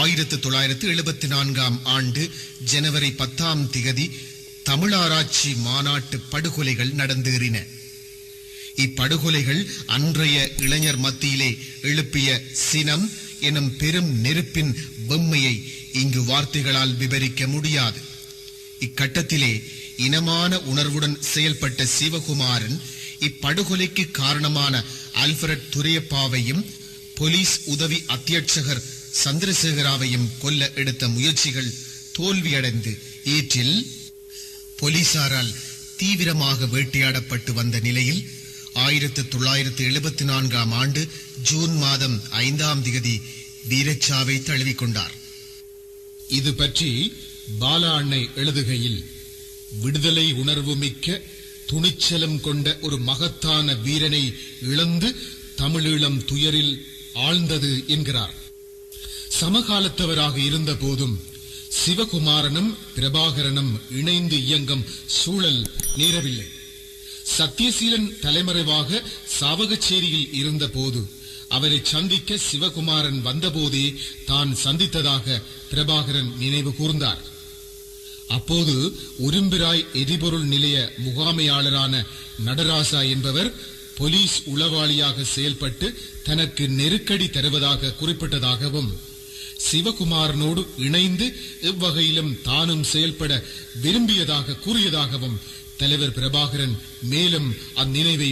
ஆயிரத்து தொள்ளாயிரத்து எழுபத்தி நான்காம் ஆண்டு ஜனவரி பத்தாம் திகதி தமிழாராய்ச்சி மாநாட்டு படுகொலைகள் நடந்தேறின. இப்படுகொலைகள் அன்றைய இளைஞர் மத்தியிலே எழுப்பிய சினம் எனும் பெரும் நெருப்பின் வெம்மையை இங்கு வார்த்தைகளால் விவரிக்க முடியாது. இக்கட்டத்திலே இனமான உணர்வுடன் செயல்பட்ட சிவகுமாரன் இப்படுகொலைக்கு காரணமான அல்ஃபிரட் துரையப்பாவையும் போலீஸ் உதவி அத்தியட்சகர் சந்திரசேகராவையும் கொல்ல எடுத்த முயற்சிகள் தோல்வியடைந்து ஈற்றில் போலீசாரால் தீவிரமாக வேட்டையாடப்பட்டு வந்த நிலையில் ஆயிரத்து தொள்ளாயிரத்து எழுபத்தி நான்காம் ஆண்டு ஜூன் மாதம் ஐந்தாம் திகதி வீரச்சாவை தழுவிக்கொண்டார். இது பற்றி பாலா அன்னை எழுதுகையில் விடுதலை உணர்வு மிக்க துணிச்சலம் கொண்ட ஒரு மகத்தான வீரனை இழந்து தமிழீழம் துயரில் ஆழ்ந்தது என்கிறார். சமகாலத்தவராக இருந்த போதும் சிவகுமாரனும் பிரபாகரனும் இணைந்து இயங்கும் சூழல் நேரவில்லை. சத்தியசீலன் தலைமறைவாக சாவகச்சேரியில் இருந்தபோது அவரை சந்திக்க சிவகுமாரன் வந்தபோதே தான் சந்தித்ததாக பிரபாகரன் நினைவு கூர்ந்தார். அப்போது உரும்பிராய் எரிபொருள் நிலைய முகாமையாளரான நடராசா என்பவர் போலீஸ் உளவாளியாக செயல்பட்டு தனக்கு நெருக்கடி தருவதாக குறிப்பிட்டதாகவும் சிவகுமாரனோடு இணைந்து இவ்வகையிலும் தானும் செயல்பட விரும்பியதாக கூறியதாகவும் தலைவர் பிரபாகரன் மேலும் அந்நினைவை